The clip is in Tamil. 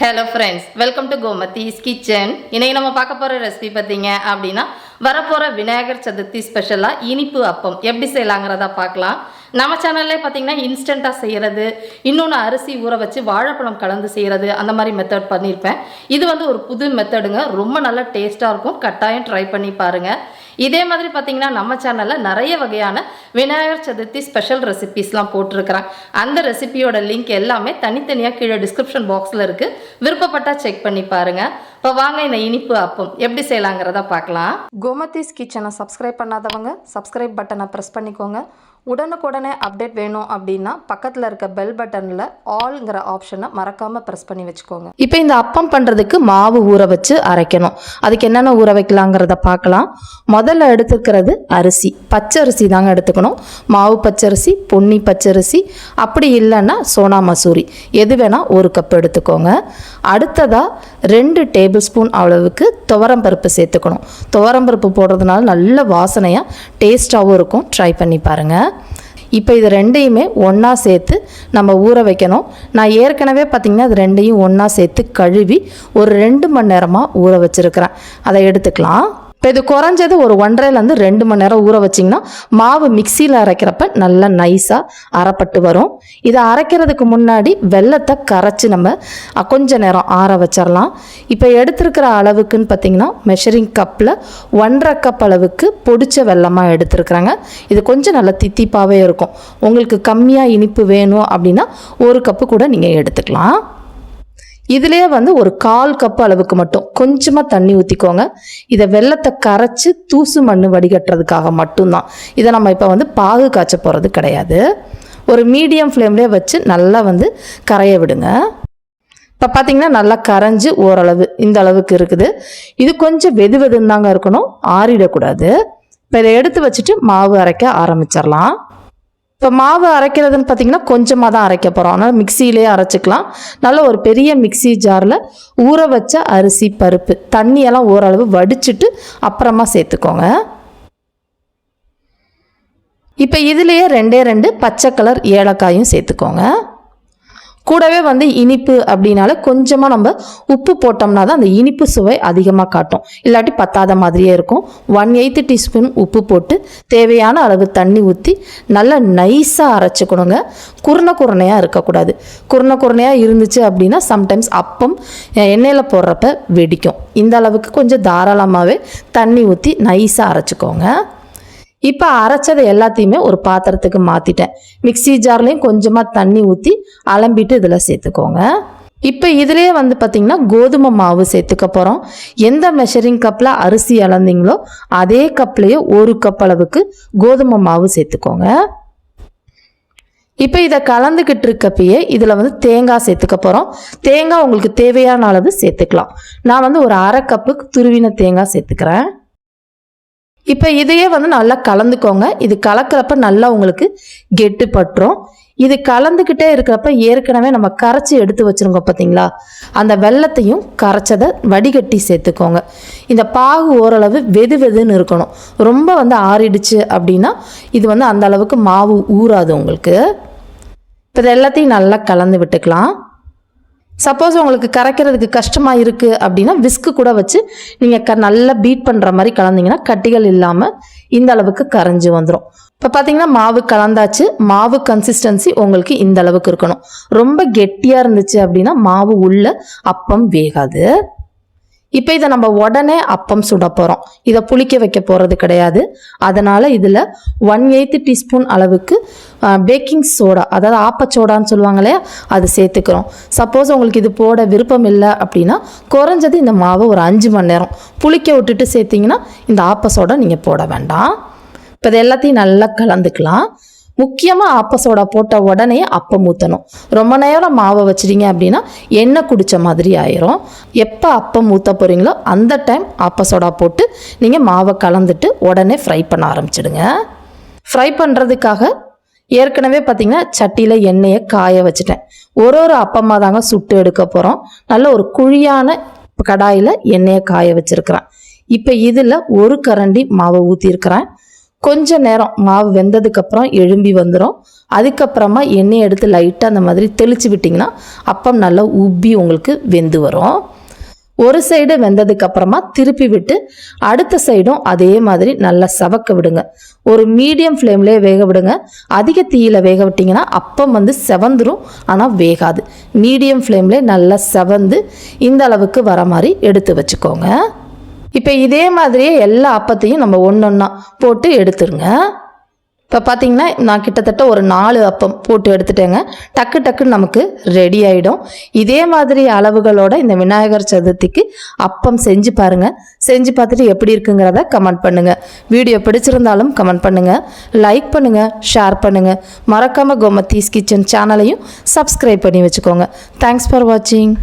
Hello friends welcome to Gomathi's kitchen இன்னைக்கு நம்ம பார்க்க போகிற ரெசிபி பார்த்தீங்க அப்படின்னா வரப்போகிற விநாயகர் சதுர்த்தி ஸ்பெஷலாக இனிப்பு அப்பம். எப்படி செய்யலாங்கிறதா பார்க்கலாம். நம்ம சேனல்லே பார்த்தீங்கன்னா இன்ஸ்டண்ட்டாக செய்கிறது இன்னொன்று அரிசி ஊற வச்சு வாழைப்பழம் கலந்து செய்கிறது அந்த மாதிரி மெத்தட் பண்ணியிருப்பேன் இது வந்து ஒரு புது மெத்தடுங்க ரொம்ப நல்லா டேஸ்ட்டாக இருக்கும். கட்டாயம் ட்ரை பண்ணி பாருங்கள் இதே மாதிரி பார்த்தீங்கன்னா நம்ம சேனலில் நிறைய வகையான விநாயகர் சதுர்த்தி ஸ்பெஷல் ரெசிபிஸ்லாம் போட்டிருக்கிறேன். அந்த ரெசிபியோட லிங்க் எல்லாமே தனித்தனியாக கீழே டிஸ்கிரிப்ஷன் பாக்ஸில் இருக்குது விருப்பப்பட்டால் செக் பண்ணி பாருங்கள் இப்போ வாங்க இந்த இனிப்பு அப்பம். எப்படி செய்யலாங்கிறத பார்க்கலாம். கோமதிஸ் கிச்சனை சப்ஸ்கிரைப் பண்ணாதவங்க சப்ஸ்கிரைப் பட்டனை ப்ரெஸ் பண்ணிக்கோங்க. உடனுக்குடனே அப்டேட் வேணும் அப்படின்னா பக்கத்தில் இருக்க பெல் பட்டனில் ஆல்ங்கிற ஆப்ஷனை மறக்காமல் ப்ரெஸ் பண்ணி வச்சுக்கோங்க. இப்போ இந்த அப்பம் பண்ணுறதுக்கு மாவு ஊற வச்சு அரைக்கணும். அதுக்கு என்னென்ன ஊற வைக்கலாங்கிறத பார்க்கலாம். முதல்ல எடுத்துக்கிறது அரிசி. பச்சை அரிசி தாங்க எடுத்துக்கணும். மாவு பச்சரிசி பொன்னி பச்சரிசி அப்படி இல்லைன்னா சோனா மசூரி. எது வேணால் ஒரு கப் எடுத்துக்கோங்க. அடுத்ததாக ரெண்டு டேபிள் ஸ்பூன் அளவுக்கு துவரம் பருப்பு சேர்த்துக்கணும். துவரம் பருப்பு போடுறதுனால நல்ல வாசனையாக டேஸ்ட்டாகவும் இருக்கும். ட்ரை பண்ணி பாருங்கள் இப்போ இது ரெண்டையுமே ஒன்றா சேர்த்து நம்ம ஊற வைக்கணும். நான் ஏற்கனவே பார்த்திங்கன்னா இது ரெண்டையும் ஒன்றா சேர்த்து கழுவி ஒரு ரெண்டு மணி நேரமாக ஊற வச்சுருக்கிறேன். அதை எடுத்துக்கலாம். இப்போ இது குறைஞ்சது ஒரு ஒன்றரைலேருந்து ரெண்டு மணி நேரம் ஊற வச்சிங்கன்னா மாவு மிக்சியில் அரைக்கிறப்ப நல்லா நைஸாக அரைப்பட்டு வரும். இதை அரைக்கிறதுக்கு முன்னாடி வெள்ளத்தை கரைச்சி நம்ம கொஞ்ச நேரம் ஆற வச்சிடலாம் இப்போ எடுத்திருக்கிற அளவுக்குன்னு பார்த்தீங்கன்னா மெஷரிங் கப்பில் ஒன்றரை கப் அளவுக்கு பொடிச்ச வெள்ளமாக எடுத்துருக்குறாங்க. இது கொஞ்சம் நல்லா தித்திப்பாகவே இருக்கும். உங்களுக்கு கம்மியாக இனிப்பு வேணும் அப்படின்னா ஒரு கப்பு கூட நீங்கள் எடுத்துக்கலாம். இதுலேயே வந்து ஒரு கால் கப் அளவுக்கு மட்டும் கொஞ்சமாக தண்ணி ஊற்றிக்கோங்க இதை வெள்ளத்தை கரைச்சி தூசு மண் வடிகட்டுறதுக்காக மட்டும்தான். இதை நம்ம இப்போ வந்து பாகு காய்ச்ச போகிறது கிடையாது. ஒரு மீடியம் ஃப்ளேம்லேயே வச்சு நல்லா வந்து கரைய விடுங்க. இப்போ பார்த்தீங்கன்னா நல்லா கரைஞ்சி ஓரளவு இந்த அளவுக்கு இருக்குது. இது கொஞ்சம் வெது வெதுன்னு தாங்க இருக்கணும். ஆறிடக்கூடாது. இப்போ இதை எடுத்து வச்சுட்டு மாவு அரைக்க ஆரம்பிச்சிடலாம். இப்போ மாவு அரைக்கிறதுன்னு பார்த்தீங்கன்னா கொஞ்சமாக தான் அரைக்க போகிறோம் அதனால் மிக்சியிலேயே அரைச்சிக்கலாம். நல்ல ஒரு பெரிய மிக்ஸி ஜாரில் ஊற வச்ச அரிசி பருப்பு. தண்ணியெல்லாம் ஓரளவு வடிச்சிட்டு அப்புறமா சேர்த்துக்கோங்க. இப்போ இதுலேயே ரெண்டே ரெண்டு பச்சை கலர் ஏலக்காயும் சேர்த்துக்கோங்க. கூடவே வந்து இனிப்பு அப்படின்னால கொஞ்சமாக நம்ம உப்பு போட்டோம்னா தான் அந்த இனிப்பு சுவை அதிகமாக காட்டும். இல்லாட்டி பத்தாத மாதிரியே இருக்கும். ஒன் எயித்து டீஸ்பூன் உப்பு போட்டு தேவையான அளவு தண்ணி ஊற்றி நல்லா நைஸாக அரைச்சிக்கணுங்க. குருண குருணையாக இருக்கக்கூடாது. குருணை குருணையாக இருந்துச்சு அப்படின்னா சம்டைம்ஸ் அப்பம் எண்ணெயில் போடுறப்ப வெடிக்கும். இந்த அளவுக்கு கொஞ்சம் தாராளமாகவே தண்ணி ஊற்றி நைஸாக அரைச்சிக்கோங்க. இப்போ அரைச்சதை எல்லாத்தையுமே ஒரு பாத்திரத்துக்கு மாற்றிட்டேன் மிக்ஸி ஜார்லேயும் கொஞ்சமாக தண்ணி ஊற்றி அலம்பிட்டு இதில் சேர்த்துக்கோங்க. இப்போ இதுலேயே வந்து பார்த்திங்கன்னா கோதுமை மாவு சேர்த்துக்க போகிறோம் எந்த மெஷரிங் கப்பில் அரிசி அளந்தீங்களோ அதே கப்லேயே ஒரு கப் அளவுக்கு கோதுமை மாவு சேர்த்துக்கோங்க. இப்போ இதை கலந்துக்கிட்டு இருக்கப்பயே இதில் வந்து தேங்காய் சேர்த்துக்க போகிறோம் தேங்காய் உங்களுக்கு தேவையான அளவு சேர்த்துக்கலாம். நான் வந்து ஒரு அரை கப்பு துருவின தேங்காய் சேர்த்துக்கிறேன். இப்போ இதையே வந்து நல்லா கலந்துக்கோங்க. இது கலக்கிறப்ப நல்லா உங்களுக்கு கெட்டு பட்டுரும். இது கலந்துக்கிட்டே இருக்கிறப்ப ஏற்கனவே நம்ம கரைச்சி எடுத்து வச்சிருக்கோம் பார்த்தீங்களா அந்த வெள்ளத்தையும் கரைச்சதை வடிகட்டி சேர்த்துக்கோங்க. இந்த பாகு ஓரளவு வெது வெதுன்னு இருக்கணும். ரொம்ப வந்து ஆறிடுச்சு அப்படின்னா இது வந்து அந்த அளவுக்கு மாவு ஊறாது உங்களுக்கு. இப்போ இது எல்லாத்தையும் நல்லா கலந்து விட்டுக்கலாம். சப்போஸ் உங்களுக்கு கரைக்கிறதுக்கு கஷ்டமாக இருக்குது அப்படின்னா விஸ்கு கூட வச்சு நீங்கள் க நல்லா பீட் பண்ணுற மாதிரி கலந்தீங்கன்னா கட்டிகள் இல்லாமல் இந்த அளவுக்கு கரைஞ்சி வந்துடும் இப்போ பார்த்தீங்கன்னா மாவு கலந்தாச்சு மாவு கன்சிஸ்டன்சி உங்களுக்கு இந்த அளவுக்கு இருக்கணும். ரொம்ப கெட்டியாக இருந்துச்சு அப்படின்னா மாவு உள்ள அப்பம் வேகாது. இப்போ இதை நம்ம உடனே அப்பம் சுட போகிறோம் இதை புளிக்க வைக்க போகிறது கிடையாது. அதனால் இதில் ஒன் எயித்து டீஸ்பூன் அளவுக்கு பேக்கிங் சோடா அதாவது ஆப்பச்சோடான்னு சொல்லுவாங்க இல்லையா? அது சேர்த்துக்கிறோம். சப்போஸ் உங்களுக்கு இது போட விருப்பம் இல்லை அப்படின்னா குறைஞ்சது இந்த மாவை ஒரு அஞ்சு மணி நேரம் புளிக்க விட்டுட்டு சேர்த்திங்கன்னா இந்த ஆப்ப சோடா நீங்கள் போட வேண்டாம். இப்போ இது எல்லாத்தையும் நல்லா கலந்துக்கலாம். முக்கியமாக ஆப்பசோடா போட்ட உடனே அப்பம் ஊற்றணும் ரொம்ப நேரம் மாவை வச்சிட்டீங்க அப்படின்னா எண்ணெய் குடித்த மாதிரி ஆயிரும். எப்போ அப்பம் ஊற்ற போகிறீங்களோ அந்த டைம் ஆப்பசோடா போட்டு நீங்கள் மாவை கலந்துட்டு உடனே ஃப்ரை பண்ண ஆரம்பிச்சிடுங்க. ஃப்ரை பண்ணுறதுக்காக ஏற்கனவே பார்த்தீங்கன்னா சட்டியில் எண்ணெயை காய வச்சுட்டேன். ஒரு ஒரு அப்பமாக தாங்க சுட்டு எடுக்க போகிறோம் நல்ல ஒரு குழியான கடாயில் எண்ணெயை காய வச்சுருக்கிறேன். இப்போ இதில் ஒரு கரண்டி மாவை ஊற்றிருக்கிறேன் கொஞ்ச நேரம் மாவு வெந்ததுக்கப்புறம் எழும்பி வந்துடும் அதுக்கப்புறமா எண்ணெய் எடுத்து லைட்டாக அந்த மாதிரி தெளித்து விட்டிங்கன்னா அப்பம் நல்லா உப்பி உங்களுக்கு வெந்து வரும். ஒரு சைடு வெந்ததுக்கு அப்புறமா திருப்பி விட்டு அடுத்த சைடும் அதே மாதிரி நல்லா சவக்க விடுங்க. ஒரு மீடியம் ஃப்ளேம்லேயே வேக விடுங்க. அதிக தீயில வேக விட்டிங்கன்னா அப்பம் வந்து செவந்துரும் ஆனால் வேகாது. மீடியம் ஃப்ளேம்லேயே நல்லா செவந்து இந்த அளவுக்கு வர மாதிரி எடுத்து வச்சுக்கோங்க. இப்போ இதே மாதிரியே எல்லா அப்பத்தையும் நம்ம ஒன்றொன்னா போட்டு எடுத்துருங்க. இப்போ பார்த்தீங்கன்னா நான் கிட்டத்தட்ட ஒரு நாலு அப்பம் போட்டு எடுத்துட்டேங்க. டக்கு டக்குன்னு நமக்கு ரெடி ஆகிடும் இதே மாதிரி அளவுகளோட இந்த விநாயகர் சதுர்த்திக்கு அப்பம் செஞ்சு பாருங்கள் செஞ்சு பார்த்துட்டு எப்படி இருக்குங்கிறத கமெண்ட் பண்ணுங்கள் வீடியோ பிடிச்சிருந்தாலும் கமெண்ட் பண்ணுங்கள் லைக் பண்ணுங்கள் ஷேர் பண்ணுங்கள் மறக்காமல் கோமத்தீஸ் கிச்சன் சேனலையும் சப்ஸ்கிரைப் பண்ணி வச்சுக்கோங்க. தேங்க்ஸ் ஃபார் வாட்சிங்